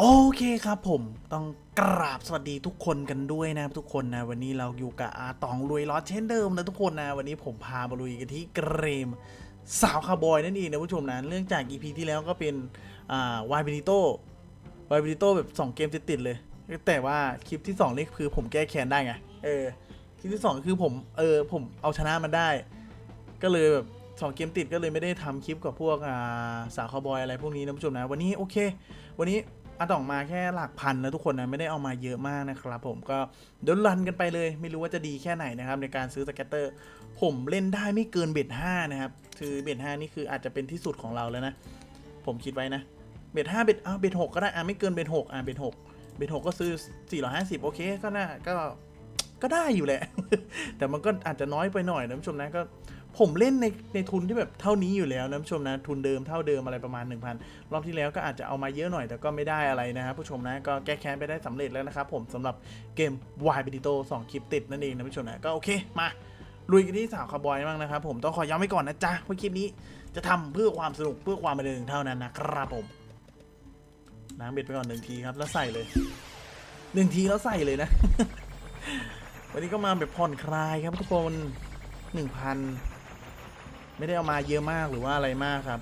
โอเคครับผมต้องกราบสวัสดีทุกคนกันด้วยนะครับทุกคนนะ วันนี้เราอยู่กับอาตองลุยล้อเช่นเดิมนะทุกคนนะ วันนี้ผมพามาลุยกันที่เกรมสาวคาร์บอยนั่นเองนะผู้ชมนะ เรื่องจาก EP ที่แล้วก็เป็นอ่าวายเบนิโต้วายเบนิโต้แบบ 2 เกมติดๆเลย แต่ว่าคลิปที่ 2 นี่คือผมแก้แค้นได้ไงเออคลิปที่ 2 คือผมเออผมเอาชนะมันได้ ก็เลยแบบสองเกมติดก็เลยไม่ได้ทำคลิปกับพวกสาวคาวบอยอะไรพวกนี้นะผู้ชมนะ วันนี้โอเค วันนี้ อาต่องมาแค่หลักพันนะทุกคนนะไม่ได้เอามาเยอะมากนะครับผมก็เดี๋ยวรันกันไปเลย ไม่รู้ว่าจะดีแค่ไหนนะครับในการซื้อสเก็ตเตอร์ ผมเล่นได้ไม่เกินเบ็ดห้านะครับคือเบ็ดห้านี่คืออาจจะเป็นที่สุดของเราแล้วนะ ผมคิดไว้นะเบ็ดห้าเบ็ดอ้าวเบ็ดหกก็ได้อะไม่เกินเบ็ดหกอะเบ็ดหกเบ็ดหกก็ซื้อ450โอเคก็น่าก็ก็ได้อยู่แหละ แต่มันก็อาจจะน้อยไปหน่อยนะผู้ชมนะก็ ผมเล่นในในทุนที่แบบเท่านี้อยู่แล้วนะผู้ชมนะทุนเดิมเท่าเดิมอะไรประมาณ 1,000 รอบที่แล้วก็อาจจะเอามาเยอะหน่อยแต่ก็ไม่ได้อะไรนะครับผู้ชมนะก็แก้แค้นไปได้สำเร็จแล้วนะครับผมสำหรับเกม y b e n i t o 2 คลิปติดนั่นเองนะผู้ชมนะก็โอเคมาลุยกันที่สาวคาร์บอยบ้างนะครับผมต้องขอย้ำไว้ก่อนนะจ๊ะว่าคลิปนี้จะทำเพื่อความสนุกเพื่อความบันเทิงเท่านั้นนะครับผมล้างเบ็ดไปก่อนหนึ่งทีครับแล้วใส่เลยหนึ่งทีแล้วใส่เลยนะ วันนี้ก็มาแบบผ่อนคลายครับทุกคนหนึ่งพัน ไม่ได้เอามาเยอะมากหรือว่าอะไรมากครับ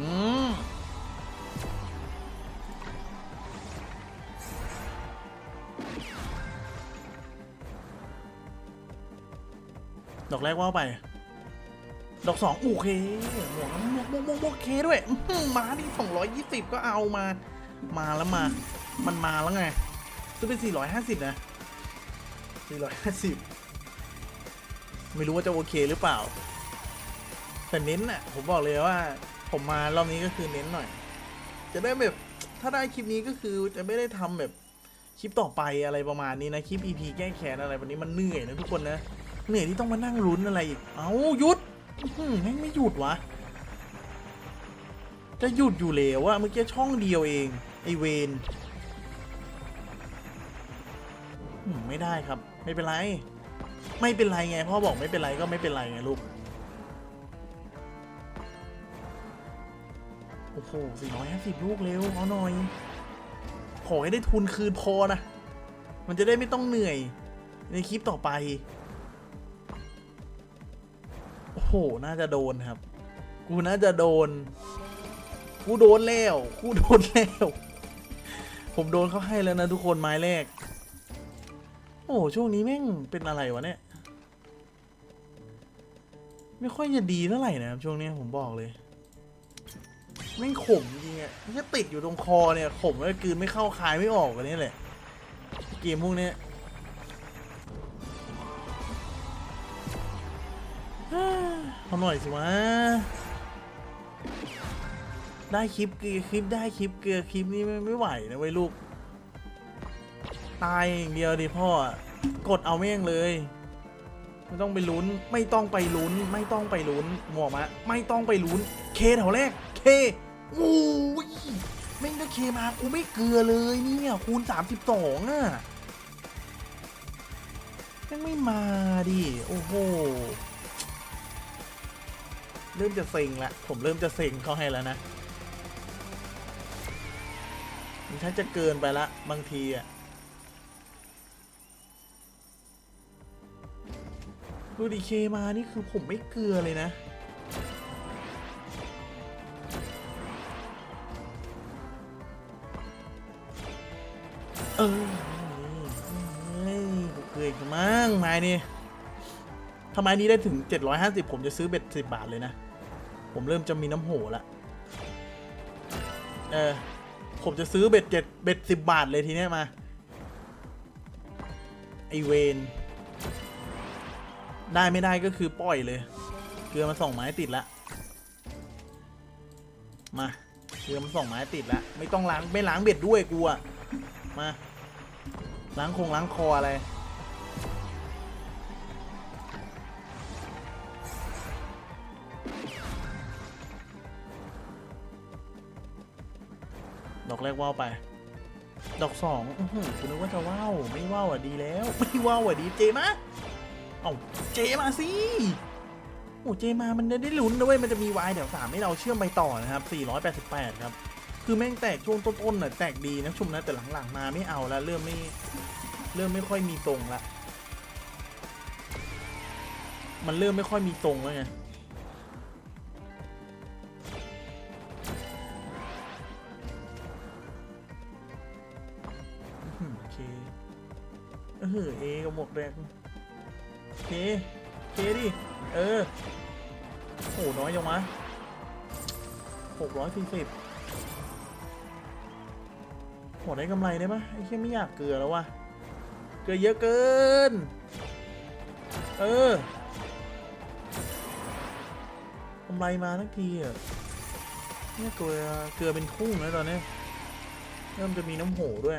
อืมดอกแรกว่าไป ดอกสองโอเคหมวกหมวกหมวกมวกมวกเคด้วย มานี่สองร้อยยี่สิบก็เอามา มาแล้วมา มันมาแล้วไงซื้อเป็นสี่ร้อยห้าสิบนะ สี่ร้อยห้าสิบไม่รู้ว่าจะโอเคหรือเปล่า แต่เน้นน่ะผมบอกเลยว่า ผมมารอบนี้ก็คือเน้นหน่อย จะได้แบบ ถ้าได้คลิปนี้ก็คือจะไม่ได้ทำแบบคลิปต่อไปอะไรประมาณนี้นะ คลิป EP แก้แค้นอะไรวันนี้มันเหนื่อยนะทุกคนนะ เหนื่อยที่ต้องมานั่งลุ้นอะไรอีก เอาหยุดแม่งไม่หยุดวะ จะหยุดอยู่แล้วอะเมื่อกี้ช่องเดียวเอง ไอเวนไม่ได้ครับ ไม่เป็นไร ไม่เป็นไรไงพ่อบอกไม่เป็นไรก็ไม่เป็นไรไงลูก โอ้โหสี่ร้อยห้าสิบลูกเร็วเอาหน่อย ขอให้ได้ทุนคืนพอนะ มันจะได้ไม่ต้องเหนื่อย ในคลิปต่อไป โอ้โห น่าจะโดนครับ กูน่าจะโดน กูโดนแล้ว กูโดนแล้ว ผมโดนเขาให้แล้วนะทุกคนไม้แรก โอ้ช่วงนี้แม่งเป็นอะไรวะเนี่ย ไม่ค่อยจะดีเท่าไหร่นะครับช่วงนี้ผมบอกเลยแม่งขมจริงอะแค่ติดอยู่ตรงคอเนี่ยขมแล้วกลืนไม่เข้าคายไม่ออกอันนี้แหละเกมพวกเนี้ยเอาหน่อยสิวะได้คลิปเกลือคลิปได้คลิปเกลือคลิปนี้ไม่ไม่ไหวนะเว้ยลูก ตายอย่างเดียวดิพ่อ กดเอาแม่งเลย ไม่ต้องไปลุ้น ไม่ต้องไปลุ้น ไม่ต้องไปลุ้นหมวกมาไม่ต้องไปลุ้น เคแถวแรก เคโอ้ยแม่งได้เคมากูไม่เกลือเลยเนี่ยคูณ 32อะแม่งไม่มาดิ โอ้โห เริ่มจะเซ็งละ ผมเริ่มจะเซ็งเขาให้แล้วนะมันชักจะเกินไปละบางทีอะ ดูดิเคมานี่คือผมไม่เกลือเลยนะเออเฮ้ยกูเกลืออีกมั้งไม้นี่ทำไมนี้ได้ถึง 750 ผมจะซื้อเบ็ด10 บาทเลยนะ ผมเริ่มจะมีน้ำโหละเออ ผมจะซื้อเบ็ดเจ็ดเบ็ดสิบบาทเลยทีเนี้ยมา ไอเวน ได้ไม่ได้ก็คือปล่อยเลย เกลือมาสองไม้ติดละมาเกลือมาสองไม้ติดละไม่ต้องล้างไม่ล้างเบ็ดด้วยกูอะมาล้างคงล้างคออะไรดอกแรกว่าวไป ดอกสองอือหือคุณนึกว่าจะว่าวไม่ว่าวอะดีแล้ว ไม่ว่าวอะดีเจมา เอาเจมาสิโอ้เจมามันได้ลุ้นนะเว้ยมันจะมีวายแถวสามให้เราเชื่อมไปต่อนะครับ 488 ครับ คือแม่งแตกช่วงต้นๆน่ะแตกดีนะชุมนะแต่หลังๆมาไม่เอาล้วเริ่มไม่เริ่มไม่ค่อยมีทรงละมันเริ่มไม่ค่อยมีทรงแล้วไงอื้อหือโอเคเออเอกับหมวกแดง เค เคดิ เออโหน้อยจังวะหกร้อยสี่สิบโหได้กำไรได้ปะไอ้แค่ไม่อยากเกลือแล้ววะเกลือเยอะเกิน เออกำไรมาทั้งทีอะเนี่ยเกลือเกลือเป็นทุ่งแล้วตอนนี้เริ่มจะมีน้ำโหด้วย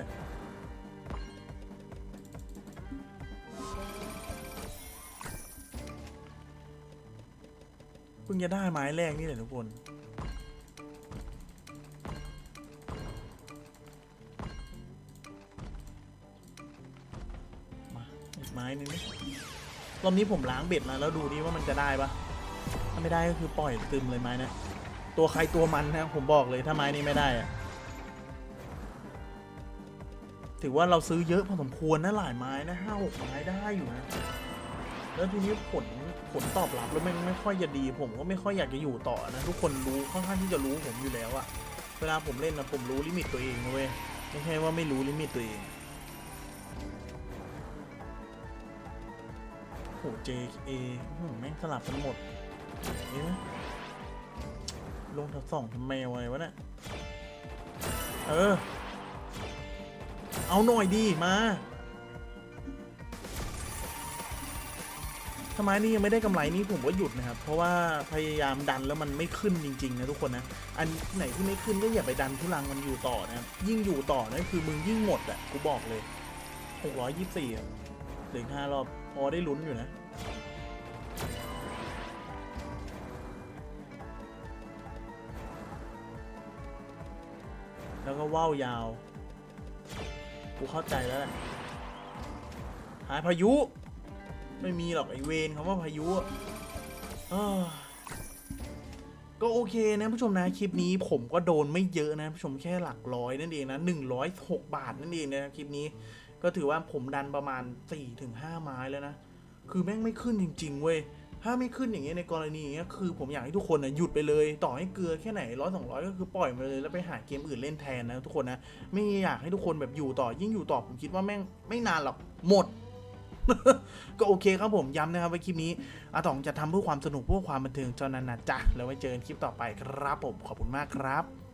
งจะได้ไม้แรกนี่แหละทุกคนมาอีกไม้หนึงรอบนี้ผมล้างเบ็ดมาแล้วดูดิว่ามันจะได้ปะถ้าไม่ได้ก็คือปล่อยตึมเลยไม้นะตัวใครตัวมันนะผมบอกเลยถ้าไม้นี้ไม่ได้อะถือว่าเราซื้อเยอะพอสมควรนะหลายไม้นะห้าหกไม้ได้อยู่นะ แล้วทีนี้ผลผลตอบรับแล้วไม่ไม่ค่อยจะดี ผมก็ไม่ค่อยอยากจะอยู่ต่อนะทุกคนรู้ค่อนข้างที่จะรู้ผมอยู่แล้วอะเวลาผมเล่นนะผมรู้ลิมิตตัวเองเว้ยไม่ใช่ว่าไม่รู้ลิมิตตัวเองโห JA หืมแม่งสลับกันหมดเอ๊ะลงทั้งสองทำไมวะวะเนี่ยเออ เอาหน่อยดีมา ถ้าไม้นี้ยังไม่ได้กำไรนี่ผมก็หยุดนะครับ เพราะว่าพยายามดันแล้วมันไม่ขึ้นจริงๆนะทุกคนนะ อันไหนที่ไม่ขึ้นก็อย่าไปดันทุลังมันอยู่ต่อนะครับยิ่งอยู่ต่อนั่นคือมึงยิ่งหมดอะกูบอกเลย624อะเหลืออกห้ารอบพอได้ลุ้นอยู่นะแล้วก็ว่าวยาว กูเข้าใจแล้วแหละหายพายุ ไม่มีหรอกไอเวนคำว่าพายุก็โอเคนะผู้ชมนะคลิปนี้ผมก็โดนไม่เยอะนะผู้ชมแค่หลักร้อยนั่นเองนะ106 บาทนั่นเองนะคลิปนี้ ก็ถือว่าผมดันประมาณ 4-5 ไม้แล้วนะ คือแม่งไม่ขึ้นจริง ๆ เว้ยถ้าไม่ขึ้นอย่างเงี้ยในกรณีอย่างเงี้ยคือผมอยากให้ทุกคนนะหยุดไปเลย ต่อให้เกลือแค่ไหนร้อยสองร้อยก็คือปล่อยมาเลยแล้วไปหาเกมอื่นเล่นแทนนะทุกคนนะไม่อยากให้ทุกคนแบบอยู่ต่อยิ่งอยู่ต่อผมคิดว่าแม่งไม่นานหรอกหมด ก็โอเคครับผมย้ำนะครับว่าคลิปนี้อาตองจะทำเพื่อความสนุกเพื่อความบันเทิงเท่านั้นนะจ๊ะแล้วไว้เจอกันคลิปต่อไปครับผมขอบคุณมากครับ